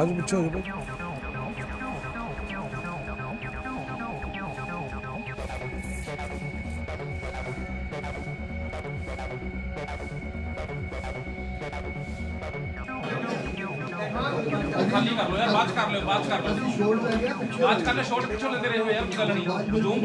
ਆਗੇ ਪਿੱਛੇ ਹੋ ਜਾਓ ਭਾਈ ਖਾਲੀ ਕਰ ਲਓ ਯਾਰ ਬਾਅਦ ਚ ਕਰ ਲਿਓ ਬਾਅਦ ਚ ਕਰ ਲਿਓ ਬਾਅਦ ਚ ਕਰ ਲਿਓ ਸ਼ਾਰਟ ਪਿੱਛੋਂ ਲੈਂਦੇ ਰਹੇ ਹੋ ਯਾਰ ਕੋਈ ਗੱਲ ਨਹੀਂ ਜ਼ੂਮ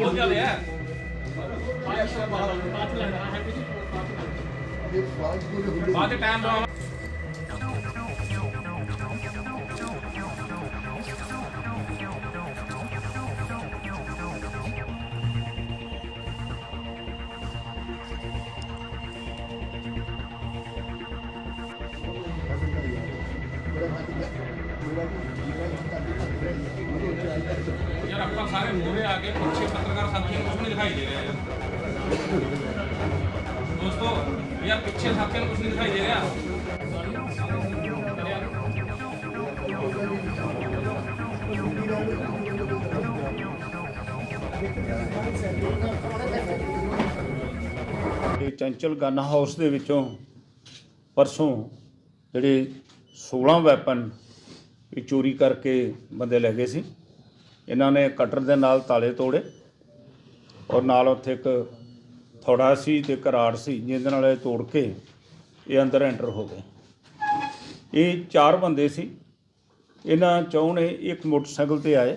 ਸਾਰੇ ਮੂਹਰੇ ਆ ਕੇ ਪਿੱਛੇ ਪੱਤਰਕਾਰ ਸਾਥੀਆਂ ਨੂੰ ਕੁਝ ਨਹੀਂ ਦਿਖਾਈ ਦੇ ਰਿਹਾ ਯਾਰ। ਦੋਸਤੋ, ਯਾਰ ਪਿੱਛੇ ਸਾਥੀਆਂ ਨੂੰ ਕੁਝ ਨਹੀਂ ਦਿਖਾਈ ਦੇ ਰਿਹਾ। ਚੰਚਲ ਗਨ ਹਾਊਸ ਦੇ ਵਿੱਚੋਂ ਪਰਸੋਂ ਜਿਹੜੇ 16 ਵੈਪਨ ਇਹ ਚੋਰੀ ਕਰਕੇ ਬੰਦੇ ਲੈ ਗਏ ਸੀ। ਇਹਨਾਂ ਨੇ ਕਟਰ ਦੇ ਨਾਲ ਤਾਲੇ ਤੋੜੇ ਔਰ ਨਾਲ ਉੱਥੇ ਇੱਕ ਥੋੜਾ ਸੀ ਤੇ ਕਰਾੜ ਸੀ, ਜਿਹਦੇ ਨਾਲ ਇਹ ਤੋੜ ਕੇ ਇਹ ਅੰਦਰ ਐਂਟਰ ਹੋ ਗਏ। ਇਹ ਚਾਰ ਬੰਦੇ ਸੀ। ਇਹਨਾਂ ਚੌਂ ਨੇ ਇੱਕ ਮੋਟਰਸਾਈਕਲ ਤੇ ਆਏ।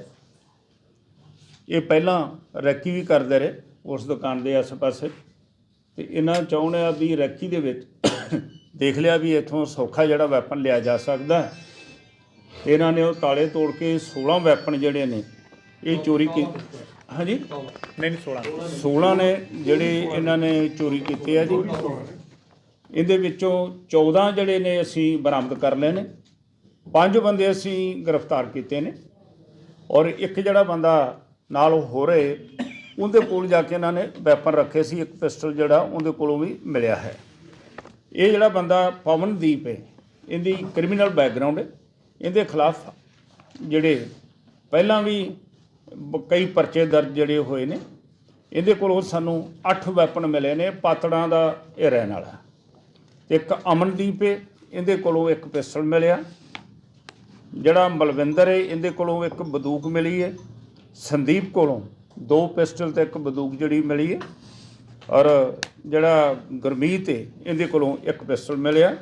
ਇਹ ਪਹਿਲਾਂ ਰੈਕੀ ਵੀ ਕਰਦੇ ਰਹੇ ਉਸ ਦੁਕਾਨ ਦੇ ਆਸ-ਪਾਸੇ ਤੇ ਇਹਨਾਂ ਚਾਹੁੰਦੇ ਆ ਵੀ ਰੈਕੀ ਦੇ ਵਿੱਚ ਦੇਖ ਲਿਆ ਵੀ ਇੱਥੋਂ ਸੌਖਾ ਜਿਹੜਾ ਵੈਪਨ ਲਿਆ ਜਾ ਸਕਦਾ। ਇਹਨਾਂ ਨੇ ਉਹ ਤਾਲੇ ਤੋੜ ਕੇ 16 ਵੈਪਨ ਜਿਹੜੇ ਨੇ ਇਹ ਚੋਰੀ ਕੀ ਹਾਂਜੀ? ਨਹੀਂ 16 16 ਨੇ ਜਿਹੜੇ ਇਹਨਾਂ ਨੇ ਚੋਰੀ ਕੀਤੇ ਆ ਜੀ। ਇਹਦੇ ਵਿੱਚੋਂ 14 ਜਿਹੜੇ ਨੇ ਅਸੀਂ ਬਰਾਮਦ ਕਰ ਲਏ ਨੇ। ਪੰਜ ਬੰਦੇ ਅਸੀਂ ਗ੍ਰਿਫਤਾਰ ਕੀਤੇ ਨੇ। ਔਰ ਇੱਕ ਜਿਹੜਾ ਬੰਦਾ ਨਾਲ ਹੋ ਰਹੇ ਉਹਦੇ ਕੋਲ ਜਾ ਕੇ ਇਹਨਾਂ ਨੇ ਵੈਪਨ ਰੱਖੇ ਸੀ। ਇੱਕ ਪਿਸਟਲ ਜਿਹੜਾ ਉਹਦੇ ਕੋਲੋਂ ਵੀ ਮਿਲਿਆ ਹੈ। ਇਹ ਜਿਹੜਾ ਬੰਦਾ ਪਵਨਦੀਪ ਹੈ ਇਹਦੀ ਕ੍ਰਿਮੀਨਲ ਬੈਕਗ੍ਰਾਉਂਡ ਹੈ। ਇਹਦੇ ਖਿਲਾਫ ਜਿਹੜੇ ਪਹਿਲਾਂ ਵੀ ਬ- ਕਈ ਪਰਚੇ ਦਰਜ ਜਿਹੜੇ ਹੋਏ ਨੇ, ਇਹਦੇ ਕੋਲੋਂ ਸਾਨੂੰ 8 ਵੈਪਨ ਮਿਲੇ ਨੇ ਪਾਤੜਾਂ ਦਾ ਇਹ ਰਹਿਣ ਵਾਲਾ। ਇੱਕ ਅਮਨਦੀਪ ਏ, ਇਹਦੇ ਕੋਲੋਂ ਇੱਕ ਪਿਸਟਲ ਮਿਲਿਆ। ਜਿਹੜਾ ਮਲਵਿੰਦਰ ਏ, ਇਹਦੇ ਕੋਲੋਂ ਇੱਕ ਬੰਦੂਕ ਮਿਲੀ ਹੈ ਸੰਦੀਪ ਕੋਲੋਂ ਦੋ ਪਿਸਟਲ ਤੇ ਇੱਕ ਬੰਦੂਕ ਜਿਹੜੀ ਮਿਲੀ ਹੈ ਔਰ ਜਿਹੜਾ ਗੁਰਮੀਤ ਏ, ਇਹਦੇ ਕੋਲੋਂ ਇੱਕ ਪਿਸਟਲ ਮਿਲਿਆ।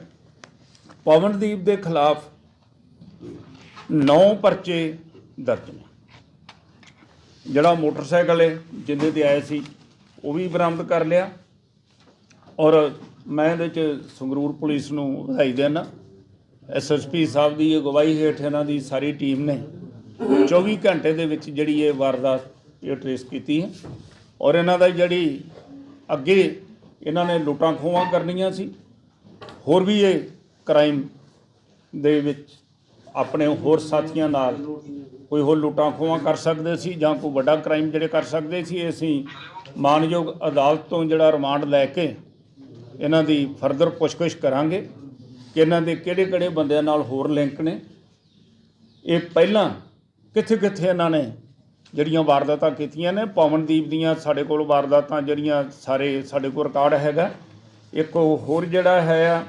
ਪਵਨਦੀਪ ਦੇ ਖਿਲਾਫ 9 ਪਰਚੇ ਦਰਜ ਨੇ। ਜਿਹੜਾ ਮੋਟਰਸਾਈਕਲ ਹੈ ਜਿੰਨੇ ਤੇ ਆਏ ਸੀ, ਉਹ ਵੀ ਬਰਾਮਦ ਕਰ ਲਿਆ। ਔਰ ਮੈਂ ਇਹਦੇ ਚ ਸੰਗਰੂਰ ਪੁਲਿਸ ਨੂੰ ਵਧਾਈ ਦੇਣਾ ਐਸਐਸਪੀ ਸਾਹਿਬ ਦੀ ਅਗਵਾਈ ਹੇਠ ਇਹਨਾਂ ਦੀ ਸਾਰੀ ਟੀਮ ਨੇ 24 ਘੰਟੇ ਦੇ ਵਿੱਚ ਜਿਹੜੀ ਇਹ ਵਾਰਦਾਤ ਇਹ ਟ੍ਰੇਸ ਕੀਤੀ ਹੈ। ਔਰ ਇਹਨਾਂ ਦਾ ਜਿਹੜੀ ਅੱਗੇ ਇਹਨਾਂ ਨੇ ਲੁੱਟਾਂ ਖੋਹਾਂ ਕਰਨੀਆਂ ਸੀ, ਹੋਰ ਵੀ ਇਹ ਕ੍ਰਾਈਮ ਦੇ ਵਿੱਚ ਆਪਣੇ ਹੋਰ ਸਾਥੀਆਂ ਨਾਲ ਕੋਈ ਹੋਰ ਲੁੱਟਾਂ ਖੋਹਾਂ ਕਰ ਸਕਦੇ ਸੀ ਜਾਂ ਕੋਈ ਵੱਡਾ ਕ੍ਰਾਈਮ ਜਿਹੜੇ ਕਰ ਸਕਦੇ ਸੀ ਅਸੀਂ ਮਾਨਯੋਗ ਅਦਾਲਤ ਤੋਂ ਜਿਹੜਾ ਰਿਮਾਂਡ ਲੈ ਕੇ ਇਹਨਾਂ ਦੀ ਫਰਦਰ ਪੁੱਛਗਿੱਛ ਕਰਾਂਗੇ ਕਿ ਇਹਨਾਂ ਦੇ ਕਿਹੜੇ-ਕਿਹੜੇ ਬੰਦਿਆਂ ਨਾਲ ਹੋਰ ਲਿੰਕ ਨੇ। ਇਹ ਪਹਿਲਾਂ ਕਿੱਥੇ-ਕਿੱਥੇ ਇਹਨਾਂ ਨੇ ਜਿਹੜੀਆਂ ਵਾਰਦਾਤਾਂ ਕੀਤੀਆਂ ਨੇ, ਪਵਨਦੀਪ ਦੀਆਂ ਸਾਡੇ ਕੋਲ ਵਾਰਦਾਤਾਂ ਜਿਹੜੀਆਂ ਸਾਰੇ ਸਾਡੇ ਕੋਲ ਰਿਕਾਰਡ ਹੈਗਾ। ਇੱਕ ਹੋਰ ਜਿਹੜਾ ਹੈ ਆ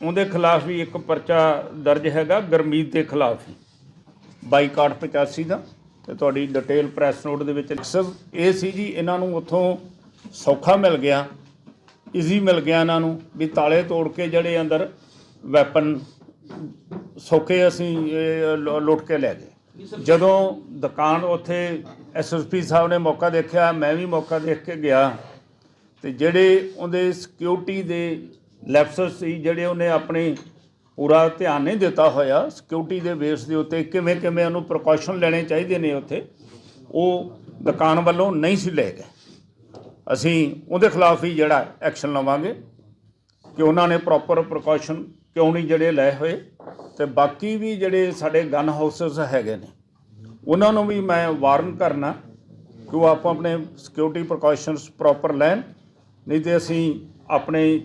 ਉਹਦੇ ਖਿਲਾਫ ਵੀ ਇੱਕ ਪਰਚਾ ਦਰਜ ਹੈਗਾ, ਗਰਮੀਤ ਦੇ ਖਿਲਾਫ ਹੀ ਬਾਈਕਾਟ 85 ਦਾ ਤੇ ਤੁਹਾਡੀ ਡਿਟੇਲ ਪ੍ਰੈਸ ਨੋਟ ਦੇ ਵਿੱਚ ਅਕਸਰ ਇਹ ਸੀ ਜੀ, ਇਹਨਾਂ ਨੂੰ ਉੱਥੋਂ ਸੌਖਾ ਮਿਲ ਗਿਆ ਈਜ਼ੀ ਮਿਲ ਗਿਆ ਇਹਨਾਂ ਨੂੰ ਵੀ ਤਾਲੇ ਤੋੜ ਕੇ ਜਿਹੜੇ ਅੰਦਰ ਵੈਪਨ ਸੌਖੇ ਅਸੀਂ ਲੁੱਟ ਕੇ ਲੈ ਗਏ। ਜਦੋਂ ਦੁਕਾਨ ਉੱਥੇ ਐਸਐਸਪੀ ਸਾਹਿਬ ਨੇ ਮੌਕਾ ਦੇਖਿਆ, ਮੈਂ ਵੀ ਮੌਕਾ ਦੇਖ ਕੇ ਗਿਆ ਤੇ ਜਿਹੜੇ ਉਹਦੇ ਸਿਕਿਉਰਿਟੀ ਦੇ ਲੈਪਸਸ ਸੀ ਜਿਹੜੇ ਉਹਨੇ ਆਪਣੇ ਪੂਰਾ ਧਿਆਨ ਨਹੀਂ ਦਿੱਤਾ ਹੋਇਆ। ਸਿਕਿਉਰਿਟੀ ਦੇ ਬੇਸ ਦੇ ਉੱਤੇ ਕਿਵੇਂ ਕਿਵੇਂ ਉਹਨੂੰ ਪ੍ਰੀਕਾਸ਼ਨ ਲੈਣੇ ਚਾਹੀਦੇ ਨੇ ਉੱਥੇ, ਉਹ ਦੁਕਾਨ ਵੱਲੋਂ ਨਹੀਂ ਸੀ ਲਏ ਗਏ। ਅਸੀਂ ਉਹਦੇ ਖਿਲਾਫ ਹੀ ਜਿਹੜਾ ਐਕਸ਼ਨ ਲਵਾਂਗੇ ਕਿ ਉਹਨਾਂ ਨੇ ਪ੍ਰੋਪਰ ਪ੍ਰੀਕਾਸ਼ਨ ਕਿਉਂ ਨਹੀਂ ਜਿਹੜੇ ਲਏ ਹੋਏ। ਤੇ ਬਾਕੀ ਵੀ ਜਿਹੜੇ ਸਾਡੇ ਗਨ ਹਾਊਸਸ ਹੈਗੇ ਨੇ, ਉਹਨਾਂ ਨੂੰ ਵੀ ਮੈਂ ਵਾਰਨ ਕਰਨਾ ਕਿ ਉਹ ਆਪੋ ਆਪਣੇ ਸਿਕਿਉਰਿਟੀ ਪ੍ਰੀਕਾਸ਼ਨਸ ਪ੍ਰੋਪਰ ਲੈਣ, ਨਹੀਂ ਤੇ ਅਸੀਂ ਆਪਣੇ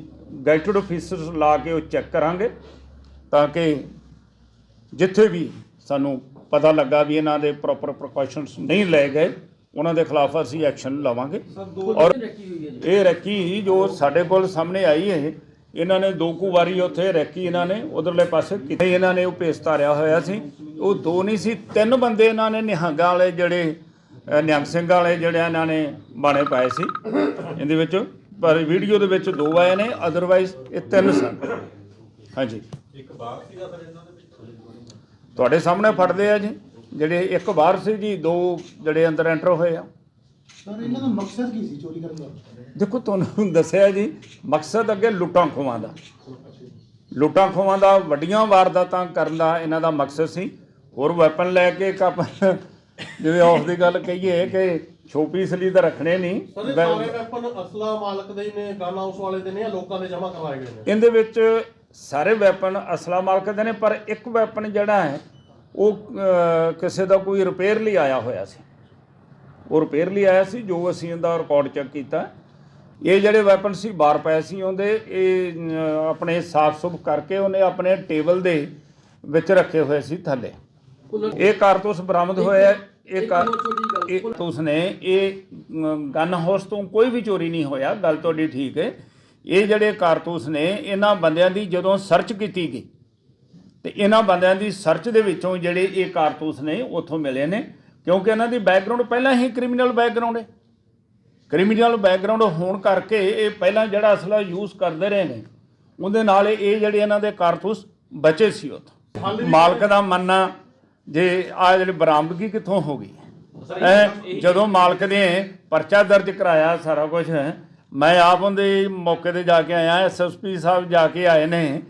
ਗੈਟਡ ਆਫੀਸਰਸ ਲਾ ਕੇ ਉਹ ਚੈੱਕ ਕਰਾਂਗੇ ਤਾਂ ਕਿ ਜਿੱਥੇ ਵੀ ਸਾਨੂੰ ਪਤਾ ਲੱਗਾ ਵੀ ਇਹਨਾਂ ਦੇ ਪ੍ਰੋਪਰ ਪ੍ਰੀਕਾਸ਼ਨਸ ਨਹੀਂ ਲਏ ਗਏ ਉਹਨਾਂ ਦੇ ਖਿਲਾਫ ਅਸੀਂ ਐਕਸ਼ਨ ਲਵਾਂਗੇ। ਔਰ ਇਹ ਰੱਖੀ ਜੋ ਸਾਡੇ ਕੋਲ ਸਾਹਮਣੇ ਆਈ ਹੈ ਇਹਨਾਂ ਨੇ ਦੋ ਕੁ ਵਾਰੀ ਉੱਥੇ ਰੈਕੀ ਇਹਨਾਂ ਨੇ ਉਧਰਲੇ ਪਾਸੇ ਕੀਤੀ ਇਹਨਾਂ ਨੇ ਉਹ ਭੇਸ ਧਾਰਿਆ ਹੋਇਆ ਸੀ। ਉਹ ਦੋ ਨਹੀਂ ਸੀ ਤਿੰਨ ਬੰਦੇ ਇਹਨਾਂ ਨੇ ਨਿਹੰਗਾਂ ਵਾਲੇ ਜਿਹੜੇ ਨਿਹੰਗ ਸਿੰਘ ਵਾਲੇ ਜਿਹੜੇ ਇਹਨਾਂ ਨੇ ਬਾਣੇ ਪਾਏ ਸੀ। ਇਹਦੇ ਵਿੱਚ ਪਰ ਵੀਡੀਓ ਦੇ ਵਿੱਚ ਦੋ ਆਏ ਨੇ ਅਦਰਵਾਈਜ਼ ਇਹ ਤਿੰਨ ਸਨ। ਹਾਂਜੀ। ਤੁਹਾਡੇ ਸਾਹਮਣੇ ਫੜਦੇ ਆ ਜੀ ਜਿਹੜੇ ਇੱਕ ਬਾਹਰ ਸੀ ਜੀ ਦੋ ਜਿਹੜੇ ਅੰਦਰ ਐਂਟਰ ਹੋਏ ਆ। ਸਰ ਇਹਨਾਂ ਦਾ ਮਕਸਦ ਕੀ ਸੀ ਚੋਰੀ ਕਰਨ ਦਾ? ਦੇਖੋ ਤੁਹਾਨੂੰ ਦੱਸਿਆ ਜੀ ਮਕਸਦ ਅੱਗੇ ਲੁੱਟਾਂ ਖੋਵਾਂ ਦਾ। ਲੁੱਟਾਂ ਖੋਵਾਂ ਦਾ ਵੱਡੀਆਂ ਵਾਰਦਾਤਾਂ ਕਰਨ ਦਾ ਇਹਨਾਂ ਦਾ ਮਕਸਦ ਸੀ। ਹੋਰ ਵੈਪਨ ਲੈ ਕੇ ਇੱਕ ਆਪਾਂ ਜਿਵੇਂ ਆਫ ਦੀ ਗੱਲ ਕਹੀਏ ਕਿ ਛੋਪੀਸ ਲਈ ਤਾਂ ਰੱਖਣੇ ਨਹੀਂ। ਸਰ ਇਹ ਸਾਰੇ ਵੈਪਨ ਅਸਲਾ ਮਾਲਕ ਦੇ ਹੀ ਨੇ ਗਨ ਹਾਊਸ ਵਾਲੇ ਦੇ ਨੇ ਜਾਂ ਲੋਕਾਂ ਦੇ ਜਮ੍ਹਾਂ ਕਰਵਾਏ ਗਏ ਨੇ? ਇਹਦੇ ਵਿੱਚ ਸਾਰੇ ਵੈਪਨ ਅਸਲਾ ਮਾਲਕ ਦੇ ਨੇ ਪਰ ਇੱਕ ਵੈਪਨ ਜਿਹੜਾ ਹੈ ਉਹ ਕਿਸੇ ਦਾ ਕੋਈ ਰਿਪੇਅਰ ਲਈ ਆਇਆ ਹੋਇਆ ਸੀ। ਉਹ ਰਿਪੇਅਰ ਲਈ ਆਇਆ ਸੀ ਜੋ ਅਸੀਂ ਇਹਦਾ ਰਿਕਾਰਡ ਚੈੱਕ ਕੀਤਾ। ਇਹ ਜਿਹੜੇ ਵੈਪਨ ਸੀ ਬਾਹਰ ਪਏ ਸੀ ਉਹਦੇ ਇਹ ਆਪਣੇ ਸਾਫ਼ ਸੁਫ ਕਰਕੇ ਉਹਨੇ ਆਪਣੇ ਟੇਬਲ ਦੇ ਵਿੱਚ ਰੱਖੇ ਹੋਏ ਸੀ ਥੱਲੇ। ਇਹ ਕਾਰਤੂਸ ਬਰਾਮਦ ਹੋਇਆ ਹੈ। ਇਹ ਕਾਰ ਇਹ ਕਾਰਤੂਸ ਇਹ ਗਨ ਹਾਊਸ ਤੋਂ ਕੋਈ ਵੀ ਚੋਰੀ ਨਹੀਂ ਹੋਇਆ, ਗੱਲ ਤੁਹਾਡੀ ਠੀਕ ਹੈ। ਇਹ ਜਿਹੜੇ ਕਾਰਤੂਸ ਨੇ, ਇਹਨਾਂ ਬੰਦਿਆਂ ਦੀ ਜਦੋਂ ਸਰਚ ਕੀਤੀ ਗਈ, ਤੇ ਇਹਨਾਂ ਬੰਦਿਆਂ ਦੀ ਸਰਚ ਦੇ ਵਿੱਚੋਂ ਜਿਹੜੇ ਇਹ ਕਾਰਤੂਸ ਨੇ, ਉੱਥੋਂ ਮਿਲੇ ਨੇ, ਕਿਉਂਕਿ ਇਹਨਾਂ ਦੀ ਬੈਕਗ੍ਰਾਉਂਡ ਪਹਿਲਾਂ ਹੀ ਕ੍ਰਿਮੀਨਲ ਬੈਕਗ੍ਰਾਉਂਡ ਹੈ। ਕ੍ਰਿਮੀਨਲ ਬੈਕਗ੍ਰਾਉਂਡ ਹੋਣ ਕਰਕੇ ਇਹ ਪਹਿਲਾਂ ਜਿਹੜਾ ਅਸਲਾ ਯੂਜ਼ ਕਰਦੇ ਰਹੇ ਨੇ, ਉਹਦੇ ਨਾਲ ਇਹ ਜਿਹੜੇ ਇਹਨਾਂ ਦੇ ਕਾਰਤੂਸ ਬਚੇ ਸੀ ਉੱਥੋਂ। ਮਾਲਕ ਦਾ ਮੰਨਣਾ, ਜੇ ਆ ਜਿਹੜੀ ਬਰਾਮਦਗੀ ਕਿੱਥੋਂ ਹੋ ਗਈ? ਐ ਜਦੋਂ ਮਾਲਕ ਨੇ ਪਰਚਾ ਦਰਜ ਕਰਾਇਆ ਸਾਰਾ ਕੁਝ ਮੈਂ ਆਪ ਉਹਦੇ ਮੌਕੇ ਤੇ ਜਾ ਕੇ ਆਇਆ ਐਸਐਸਪੀ ਸਾਹਿਬ ਜਾ ਕੇ ਆਏ ਨੇ।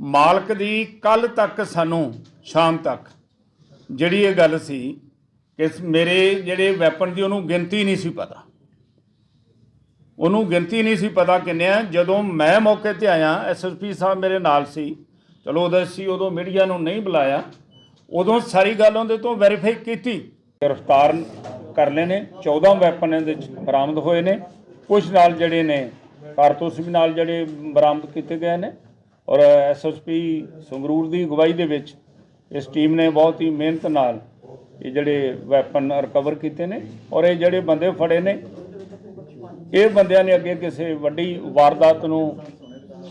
ਮਾਲਕ ਦੀ ਕੱਲ ਤੱਕ ਸਾਨੂੰ ਸ਼ਾਮ ਤੱਕ ਜਿਹੜੀ ਇਹ ਗੱਲ ਸੀ ਕਿ ਮੇਰੇ ਜਿਹੜੇ ਵੈਪਨ ਦੀ ਉਹਨੂੰ ਗਿਣਤੀ ਨਹੀਂ ਸੀ ਪਤਾ। ਉਹਨੂੰ ਗਿਣਤੀ ਨਹੀਂ ਸੀ ਪਤਾ ਕਿੰਨੇ ਆ। ਜਦੋਂ ਮੈਂ ਮੌਕੇ ਤੇ ਆਇਆ ਐਸਐਸਪੀ ਸਾਹਿਬ ਮੇਰੇ ਨਾਲ ਸੀ। ਚਲੋ ਉਹਦਾ ਸੀ ਉਦੋਂ ਮੀਡੀਆ ਨੂੰ ਨਹੀਂ ਬੁਲਾਇਆ। ਉਦੋਂ ਸਾਰੀ ਗੱਲ ਉਹਦੇ ਤੋਂ ਵੈਰੀਫਾਈ ਕੀਤੀ। ਗ੍ਰਿਫਤਾਰ ਕਰ ਲਏ ਨੇ। 14 ਵੈਪਨ ਇਹਦੇ ਵਿੱਚ ਬਰਾਮਦ ਹੋਏ ਨੇ। ਕੁਝ ਨਾਲ ਜਿਹੜੇ ਨੇ, ਕਾਰਤੂਸ ਵੀ ਨਾਲ ਜਿਹੜੇ ਬਰਾਮਦ ਕੀਤੇ ਗਏ ਨੇ। ਔਰ ਐਸਐਸਪੀ ਸੰਗਰੂਰ ਦੀ ਅਗਵਾਈ ਦੇ ਵਿੱਚ ਇਸ ਟੀਮ ਨੇ ਬਹੁਤ ਹੀ ਮਿਹਨਤ ਨਾਲ ਇਹ ਜਿਹੜੇ ਵੈਪਨ ਰਿਕਵਰ ਕੀਤੇ ਨੇ। ਔਰ ਇਹ ਜਿਹੜੇ ਬੰਦੇ ਫੜੇ ਨੇ, ਇਹ ਬੰਦਿਆਂ ਨੇ ਅੱਗੇ ਕਿਸੇ ਵੱਡੀ ਵਾਰਦਾਤ ਨੂੰ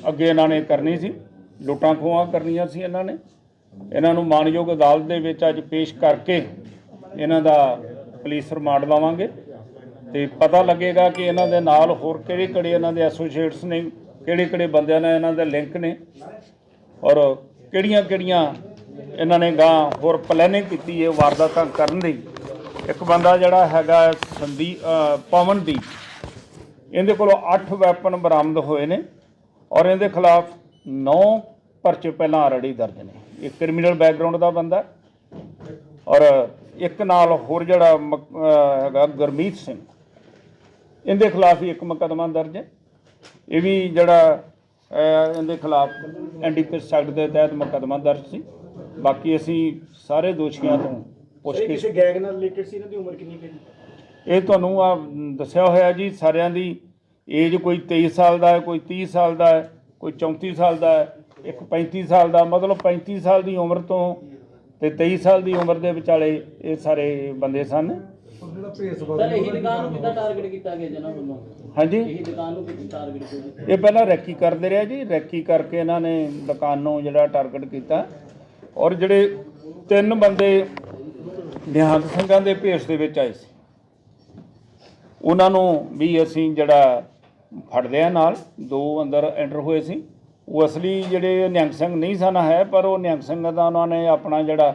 ਅੱਗੇ ਇਹਨਾਂ ਨੇ ਕਰਨੀ ਸੀ। ਲੁੱਟਾਂ ਖੋਹਾਂ ਕਰਨੀਆਂ ਸੀ ਇਹਨਾਂ ਨੇ। ਇਹਨਾਂ ਨੂੰ ਮਾਨਯੋਗ ਅਦਾਲਤ ਦੇ ਵਿੱਚ ਅੱਜ ਪੇਸ਼ ਕਰਕੇ ਇਹਨਾਂ ਦਾ ਪੁਲਿਸ ਰਿਮਾਂਡ ਲਵਾਂਗੇ। ਤੇ ਪਤਾ ਲੱਗੇਗਾ ਕਿ ਇਹਨਾਂ ਦੇ ਨਾਲ ਹੋਰ ਕਿਹੜੇ ਕਿਹੜੇ ਇਹਨਾਂ ਦੇ ਐਸੋਸੀਏਟਸ ਨੇ, ਕਿਹੜੇ ਕਿਹੜੇ ਬੰਦਿਆਂ ਨਾਲ ਇਹਨਾਂ ਦੇ ਲਿੰਕ ਨੇ ਔਰ ਕਿਹੜੀਆਂ ਕਿਹੜੀਆਂ ਇਹਨਾਂ ਨੇ ਗਾਂ ਹੋਰ ਪਲੈਨਿੰਗ ਕੀਤੀ ਹੈ, ਵਾਰਦਾਤਾਂ ਕਰਨ ਦੀ। ਇੱਕ ਬੰਦਾ ਜਿਹੜਾ ਹੈਗਾ ਸੰਦੀਪ ਪਵਨਦੀਪ ਇਹਦੇ ਕੋਲੋਂ 8 ਵੈਪਨ ਬਰਾਮਦ ਹੋਏ ਨੇ ਔਰ ਇਹਦੇ ਖਿਲਾਫ 9 ਪਰਚੇ ਪਹਿਲਾਂ ਆਲਰੇਡੀ ਦਰਜ ਨੇ। ਇਹ ਕ੍ਰਿਮੀਨਲ ਬੈਕਗ੍ਰਾਉਂਡ ਦਾ ਬੰਦਾ ਔਰ ਇੱਕ ਨਾਲ ਹੋਰ ਜਿਹੜਾ ਹੈਗਾ ਗੁਰਮੀਤ ਸਿੰਘ। ਇਹਦੇ ਖਿਲਾਫ ਵੀ ਇੱਕ ਮੁਕੱਦਮਾ ਦਰਜ ਹੈ। ਇਹ ਵੀ ਜਿਹੜਾ ਇਹਦੇ ਖਿਲਾਫ ਐਨਡੀਪੀਐਸ ਐਕਟ ਦੇ ਤਹਿਤ ਮੁਕੱਦਮਾ ਦਰਜ ਸੀ। ਬਾਕੀ ਅਸੀਂ ਸਾਰੇ ਦੋਸ਼ੀਆਂ ਤੋਂ ਪੁੱਛਗਿੱਛ ਗੈਂਗ ਨਾਲ ਰਿਲੇਟਡ ਸੀ? ਇਹਨਾਂ ਦੀ ਉਮਰ ਕਿੰਨੀ ਹੈ ਇਹ ਤੁਹਾਨੂੰ ਆ ਦੱਸਿਆ ਹੋਇਆ ਜੀ ਸਾਰਿਆਂ ਦੀ। ਏਜ ਕੋਈ 23 ਸਾਲ ਦਾ ਹੈ ਕੋਈ 30 ਸਾਲ ਦਾ ਹੈ ਕੋਈ 34 ਸਾਲ ਦਾ ਹੈ ਇੱਕ 35 ਸਾਲ ਦਾ। ਮਤਲਬ 35 ਸਾਲ ਦੀ ਉਮਰ ਤੋਂ ਤੇ 23 ਸਾਲ ਦੀ ਉਮਰ ਦੇ ਵਿਚਾਲੇ ਇਹ ਸਾਰੇ ਬੰਦੇ ਸਨ। ਸਰ ਇਹੀ ਦੁਕਾਨ ਨੂੰ ਕਿੱਦਾਂ ਟਾਰਗੇਟ ਕੀਤਾ ਗਿਆ ਜਨਾਂ ਵੱਲੋਂ? ਹਾਂਜੀ। ਇਹੀ ਦੁਕਾਨ ਨੂੰ ਕਿੱਦਾਂ ਟਾਰਗੇਟ ਕੀਤਾ ਇਹ ਪਹਿਲਾਂ ਰੈਕੀ ਕਰਦੇ ਰਿਹਾ ਜੀ। ਰੈਕੀ ਕਰਕੇ ਇਹਨਾਂ ਨੇ ਦੁਕਾਨ ਨੂੰ ਜਿਹੜਾ ਟਾਰਗੇਟ ਕੀਤਾ। ਔਰ ਜਿਹੜੇ ਤਿੰਨ ਬੰਦੇ ਨਿਹੰਗ ਸਿੰਘਾਂ ਦੇ ਭੇਸ ਦੇ ਵਿੱਚ ਆਏ ਸੀ। ਉਹਨਾਂ ਨੂੰ ਵੀ ਅਸੀਂ ਜਿਹੜਾ ਫੜਦੇ ਆ ਨਾਲ। ਦੋ ਅੰਦਰ ਐਂਟਰ ਹੋਏ ਸੀ। ਉਹ ਅਸਲੀ ਜਿਹੜੇ ਨਿਹੰਗ ਸਿੰਘ ਨਹੀਂ ਸਨ ਹੈ, ਪਰ ਉਹ ਨਿਹੰਗ ਸਿੰਘ ਦਾ ਉਹਨਾਂ ਨੇ ਆਪਣਾ ਜਿਹੜਾ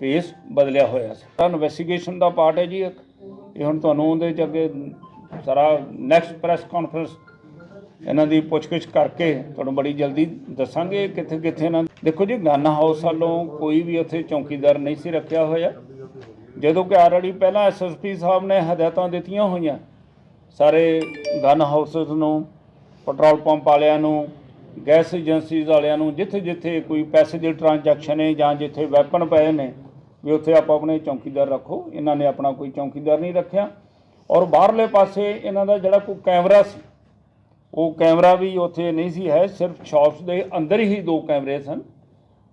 ਭੇਸ ਬਦਲਿਆ ਹੋਇਆ ਸੀ। ਤਾਂ ਇਨਵੈਸਟੀਗੇਸ਼ਨ ਦਾ ਪਾਰਟ ਹੈ ਜੀ ਇੱਕ। ਇਹ ਹੁਣ ਤੁਹਾਨੂੰ ਉਹਦੇ ਚ ਅੱਗੇ ਸਾਰਾ ਨੈਕਸਟ ਪ੍ਰੈਸ ਕਾਨਫਰੰਸ ਇਹਨਾਂ ਦੀ ਪੁੱਛਗਿੱਛ ਕਰਕੇ ਤੁਹਾਨੂੰ ਬੜੀ ਜਲਦੀ ਦੱਸਾਂਗੇ ਕਿੱਥੇ ਕਿੱਥੇ ਇਹਨਾਂ ਦੇਖੋ ਜੀ, ਗਨ ਹਾਊਸ ਵੱਲੋਂ ਕੋਈ ਵੀ ਉੱਥੇ ਚੌਕੀਦਾਰ ਨਹੀਂ ਸੀ ਰੱਖਿਆ ਹੋਇਆ। ਜਦੋਂ ਕਿ ਆਲਰੇਡੀ ਪਹਿਲਾਂ ਐਸਐਸਪੀ ਸਾਹਿਬ ਨੇ ਹਦਾਇਤਾਂ ਦਿੱਤੀਆਂ ਹੋਈਆਂ। ਸਾਰੇ ਗਨ ਹਾਊਸਸ ਨੂੰ, ਪੈਟਰੋਲ ਪੰਪ ਵਾਲਿਆਂ ਨੂੰ ਗੈਸ ਏਜੰਸੀਜ਼ ਵਾਲਿਆਂ ਨੂੰ ਜਿੱਥੇ ਜਿੱਥੇ ਕੋਈ ਪੈਸੇ ਦੇ ਟ੍ਰਾਂਜੈਕਸ਼ਨ ਨੇ ਜਾਂ ਜਿੱਥੇ ਵੈਪਨ ਪਏ ਨੇ, ਵੀ ਉੱਥੇ ਆਪਾਂ ਆਪਣੇ ਚੌਕੀਦਾਰ ਰੱਖੋ। ਇਹਨਾਂ ਨੇ ਆਪਣਾ ਕੋਈ ਚੌਕੀਦਾਰ ਨਹੀਂ ਰੱਖਿਆ। ਔਰ ਬਾਹਰਲੇ ਪਾਸੇ ਇਹਨਾਂ ਦਾ ਜਿਹੜਾ ਕੋਈ ਕੈਮਰਾ ਸੀ, ਉਹ ਕੈਮਰਾ ਵੀ ਉੱਥੇ ਨਹੀਂ ਸੀ, ਹੈ ਸਿਰਫ ਸ਼ਾਪਸ ਦੇ ਅੰਦਰ ਹੀ ਦੋ ਕੈਮਰੇ ਸਨ।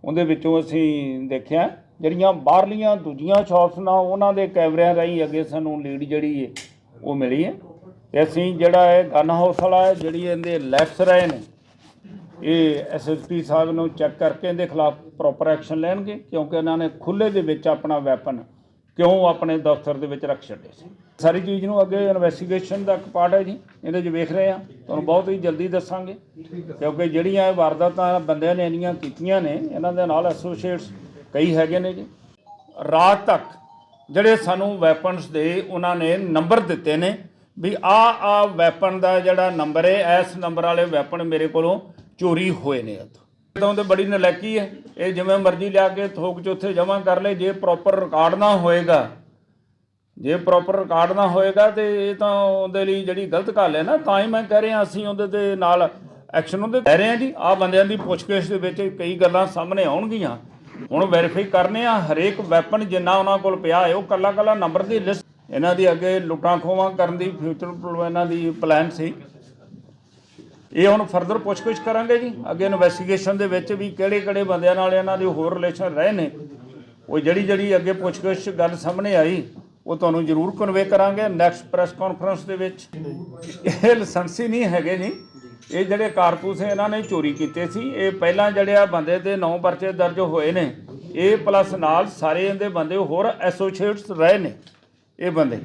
ਉਹਦੇ ਵਿੱਚੋਂ ਅਸੀਂ ਦੇਖਿਆ, ਜਿਹੜੀਆਂ ਬਾਹਰਲੀਆਂ ਦੂਜੀਆਂ ਸ਼ਾਪਸ ਨਾਲ ਉਹਨਾਂ ਦੇ ਕੈਮਰਿਆਂ ਰਾਹੀਂ ਅੱਗੇ ਸਾਨੂੰ ਲੀਡ ਜਿਹੜੀ ਹੈ, ਉਹ ਮਿਲੀ ਹੈ। ਤੇ ਅਸੀਂ ਜਿਹੜਾ ਇਹ ਗਨ ਹਾਊਸ ਵਾਲਾ ਜਿਹੜੀ ਇਹਦੇ ਲੈਫਟ ਰਹੇ ਨੇ ਇਹ ਐਸਐਸਪੀ ਸਾਹਿਬ ਨੂੰ ਚੈੱਕ ਕਰਕੇ ਇਹਦੇ ਖਿਲਾਫ ਪ੍ਰੋਪਰ ਐਕਸ਼ਨ ਲੈਣਗੇ, ਕਿਉਂਕਿ ਇਹਨਾਂ ਨੇ ਖੁੱਲੇ ਦੇ ਵਿੱਚ ਆਪਣਾ ਵੈਪਨ ਕਿਉਂ ਆਪਣੇ ਦਫ਼ਤਰ ਦੇ ਵਿੱਚ ਰੱਖ ਛੱਡੇ ਸੀ। ਸਾਰੀ ਚੀਜ਼ ਨੂੰ ਅੱਗੇ ਇਨਵੈਸਟੀਗੇਸ਼ਨ ਦਾ ਇੱਕ ਪਾਰਟ ਹੈ ਜੀ, ਇਹਦੇ 'ਚ ਵੇਖ ਰਹੇ ਆ ਤੁਹਾਨੂੰ ਬਹੁਤ ਹੀ ਜਲਦੀ ਦੱਸਾਂਗੇ, ਕਿਉਂਕਿ ਜਿਹੜੀਆਂ ਇਹ ਵਾਰਦਾਤਾਂ ਬੰਦਿਆਂ ਨੇ ਇੰਨੀਆਂ ਕੀਤੀਆਂ ਨੇ, ਇਹਨਾਂ ਦੇ ਨਾਲ ਐਸੋਸੀਏਟਸ ਕਈ ਹੈਗੇ ਨੇ ਜੀ। ਰਾਤ ਤੱਕ ਜਿਹੜੇ ਸਾਨੂੰ ਵੈਪਨਸ ਦੇ ਉਹਨਾਂ ਨੇ ਨੰਬਰ ਦਿੱਤੇ ਨੇ, ਵੀ ਆ ਆ ਵੈਪਨ ਦਾ ਜਿਹੜਾ ਨੰਬਰ ਹੈ, ਇਸ ਨੰਬਰ ਵਾਲੇ ਵੈਪਨ ਮੇਰੇ ਕੋਲੋਂ ਚੋਰੀ ਹੋਏ ਨੇ ਇੱਥੋਂ। ਇਦਾਂ ਤੇ ਬੜੀ ਨਲੈਕੀ ਹੈ। ਇਹ ਜਿਵੇਂ ਮਰਜ਼ੀ ਲਿਆ ਕੇ ਥੋਕ ਚ ਉੱਥੇ ਜਮ੍ਹਾਂ ਕਰ ਲੈ ਜੇ ਪ੍ਰੋਪਰ ਰਿਕਾਰਡ ਨਾ ਹੋਏਗਾ। ਜੇ ਪ੍ਰੋਪਰ ਰਿਕਾਰਡ ਨਾ ਹੋਏਗਾ ਤੇ ਇਹ ਤਾਂ ਉਹਦੇ ਲਈ ਜਿਹੜੀ ਗਲਤ ਗੱਲ ਹੈ ਨਾ, ਤਾਂ ਹੀ ਮੈਂ ਕਹਿ ਰਿਹਾ ਅਸੀਂ ਉਹਦੇ ਤੇ ਨਾਲ ਐਕਸ਼ਨ ਉਹਦੇ ਲੈ ਰਹੇ ਹਾਂ ਜੀ। ਆ ਬੰਦਿਆਂ ਦੀ ਪੁੱਛਗਿੱਛ ਦੇ ਵਿੱਚ ਕਈ ਗੱਲਾਂ ਸਾਹਮਣੇ ਆਉਣਗੀਆਂ। ਹੁਣ ਵੈਰੀਫਾਈ ਕਰਨੇ ਆ, ਹਰੇਕ ਵੈਪਨ ਜਿੰਨਾ ਉਹਨਾਂ ਕੋਲ ਪਿਆ ਹੈ, ਉਹ ਕੱਲਾ ਕੱਲਾ ਨੰਬਰ ਦੀ ਲਿਸਟ ਇਹਨਾਂ ਦੀ ਅੱਗੇ ਲੁੱਟਾਂ ਖੋਵਾਂ ਕਰਨ ਦੀ ਫਿਊਚਰ ਇਹਨਾਂ ਦੀ ਪਲਾਨ ਸੀ। ਇਹ ਹੁਣ ਫਰਦਰ ਪੁੱਛਗਿੱਛ ਕਰਾਂਗੇ ਜੀ। ਅੱਗੇ ਇਨਵੈਸਟੀਗੇਸ਼ਨ ਦੇ ਵਿੱਚ ਵੀ ਕਿਹੜੇ ਕਿਹੜੇ ਬੰਦਿਆਂ ਨਾਲ ਇਹਨਾਂ ਦੇ ਹੋਰ ਰਿਲੇਸ਼ਨ ਰਹੇ ਨੇ। ਉਹ ਜਿਹੜੀ ਜਿਹੜੀ ਅੱਗੇ ਪੁੱਛਗਿੱਛ ਗੱਲ ਸਾਹਮਣੇ ਆਈ, ਉਹ ਤੁਹਾਨੂੰ ਜ਼ਰੂਰ ਕਨਵੇ ਕਰਾਂਗੇ ਨੈਕਸਟ ਪ੍ਰੈਸ ਕਾਨਫਰੰਸ ਦੇ ਵਿੱਚ। ਇਹ ਲਾਇਸੈਂਸੀ ਨਹੀਂ ਹੈਗੇ ਜੀ। ਇਹ ਜਿਹੜੇ ਕਾਰਤੂਸ ਇਹਨਾਂ ਨੇ ਚੋਰੀ ਕੀਤੇ ਸੀ, ਇਹ ਪਹਿਲਾਂ ਜਿਹੜੇ ਆ ਬੰਦੇ ਤੇ ਨੌ ਪਰਚੇ ਦਰਜ ਹੋਏ ਨੇ। ਇਹ ਪਲੱਸ ਨਾਲ ਸਾਰੇ ਇਹਦੇ ਬੰਦੇ ਹੋਰ ਐਸੋਸੀਏਟਸ ਰਹੇ ਨੇ, ਇਹ ਬੰਦੇ।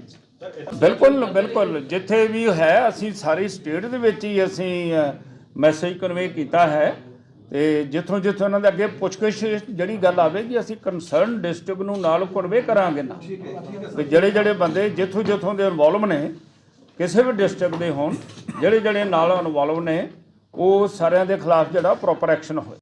ਬਿਲਕੁਲ ਬਿਲਕੁਲ। ਜਿੱਥੇ ਵੀ ਹੈ ਅਸੀਂ ਸਾਰੀ ਸਟੇਟ ਦੇ ਵਿੱਚ ਹੀ ਅਸੀਂ ਮੈਸੇਜ ਕਨਵੇ ਕੀਤਾ ਹੈ। ਤੇ ਜਿੱਥੋਂ ਜਿੱਥੋਂ ਉਹਨਾਂ ਦੇ ਅੱਗੇ ਪੁੱਛਗਿੱਛ ਜਿਹੜੀ ਗੱਲ ਆਵੇਗੀ ਅਸੀਂ ਕੰਸਰਨ ਡਿਸਟ੍ਰਿਕਟ ਨੂੰ ਨਾਲ ਕਨਵੇ ਕਰਾਂਗੇ ਨਾ ਵੀ ਜਿਹੜੇ ਜਿਹੜੇ ਬੰਦੇ ਜਿੱਥੋਂ ਜਿੱਥੋਂ ਦੇ ਇਨਵੋਲਵ ਨੇ ਕਿਸੇ ਵੀ ਡਿਸਟ੍ਰਿਕਟ ਦੇ ਹੋਣ ਜਿਹੜੇ ਜਿਹੜੇ ਨਾਲ ਇਨਵੋਲਵ ਨੇ ਉਹ ਸਾਰਿਆਂ ਦੇ ਖਿਲਾਫ ਜਿਹੜਾ ਪ੍ਰੋਪਰ ਐਕਸ਼ਨ ਹੋਏ।